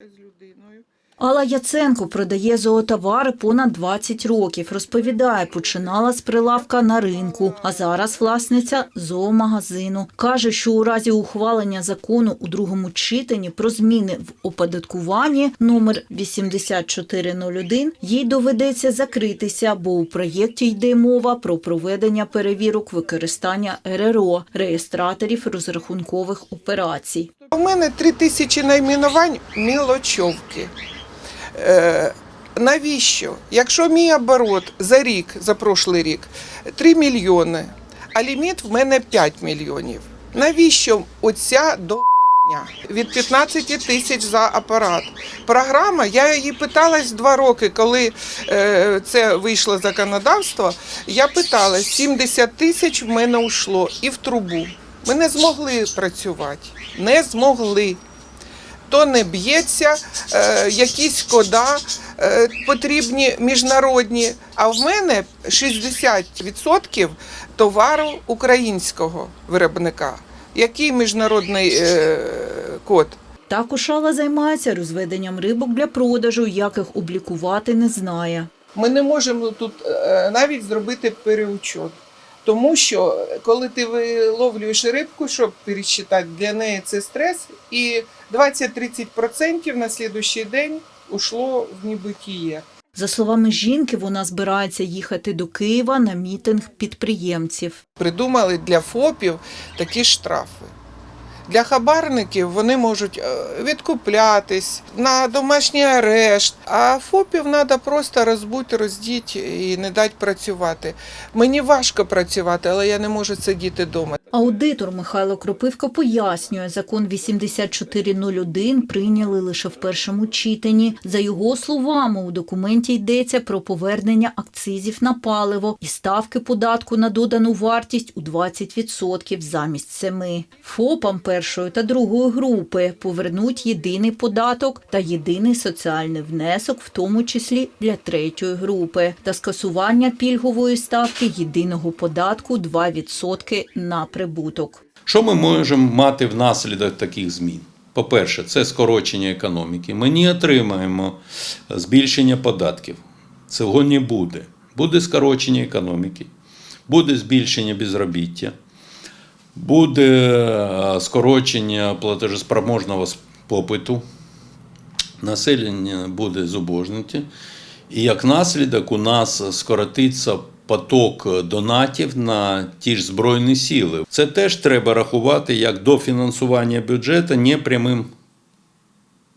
з людиною. Алла Яценко продає зоотовари понад 20 років. Розповідає, починала з прилавка на ринку, а зараз власниця зоомагазину. Каже, що у разі ухвалення закону у другому читанні про зміни в оподаткуванні номер 8401 їй доведеться закритися, бо у проєкті йде мова про проведення перевірок використання РРО реєстраторів розрахункових операцій. У мене три тисячі найменувань мілочовки. Е, навіщо? Якщо мій оборот за рік, за прошлий рік, 3 мільйони, а ліміт в мене 5 мільйонів. Навіщо оця до від 15 тисяч за апарат. Програма, я її питалась два роки, коли е, це вийшло законодавство. Я питалась, 70 тисяч в мене ушло і в трубу. Ми не змогли працювати, не змогли. То не б'ється, е, якісь кода е, потрібні міжнародні. А в мене 60% товару українського виробника. Який міжнародний е, код? Також Алла займається розведенням рибок для продажу, як їх облікувати не знає. Ми не можемо тут е, навіть зробити переучет. Тому що коли ти виловлюєш рибку, щоб пересчитати, для неї це стрес, і 20-30% на слідуючий день ушло в небитіє. За словами жінки, вона збирається їхати до Києва на мітинг підприємців. Придумали для ФОПів такі штрафи. Для хабарників вони можуть е, відкуплятись на домашній арешт, а ФОПів треба просто розбути, роздіти і не дати працювати. Мені важко працювати, але я не можу сидіти вдома. Аудитор Михайло Кропивка пояснює, закон 8401 прийняли лише в першому читанні. За його словами, у документі йдеться про повернення акцизів на паливо і ставки податку на додану вартість у 20% замість 7. ФОПам першої та другої групи повернуть єдиний податок та єдиний соціальний внесок, в тому числі для третьої групи, та скасування пільгової ставки єдиного податку 2% на прибуток. Що ми можемо мати внаслідок таких змін? По-перше, це скорочення економіки. Ми не отримаємо збільшення податків. Цього не буде. Буде скорочення економіки, буде збільшення безробіття, буде е, скорочення платежеспроможного попиту, населення буде зубожнити. І як наслідок у нас скоротиться поток донатів на ті ж Збройні сили. Це теж треба рахувати як дофінансування бюджету непрямим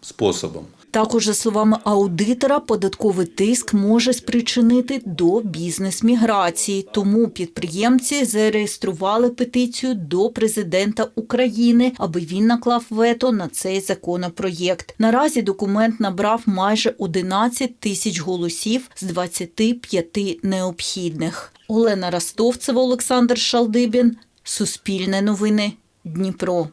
способом. Також, за словами аудитора, податковий тиск може спричинити до бізнес-міграції. Тому підприємці зареєстрували петицію до президента України, аби він наклав вето на цей законопроєкт. Наразі документ набрав майже 11 тисяч голосів з 25 необхідних. Олена Ростовцева, Олександр Шалдибін, Суспільне новини, Дніпро.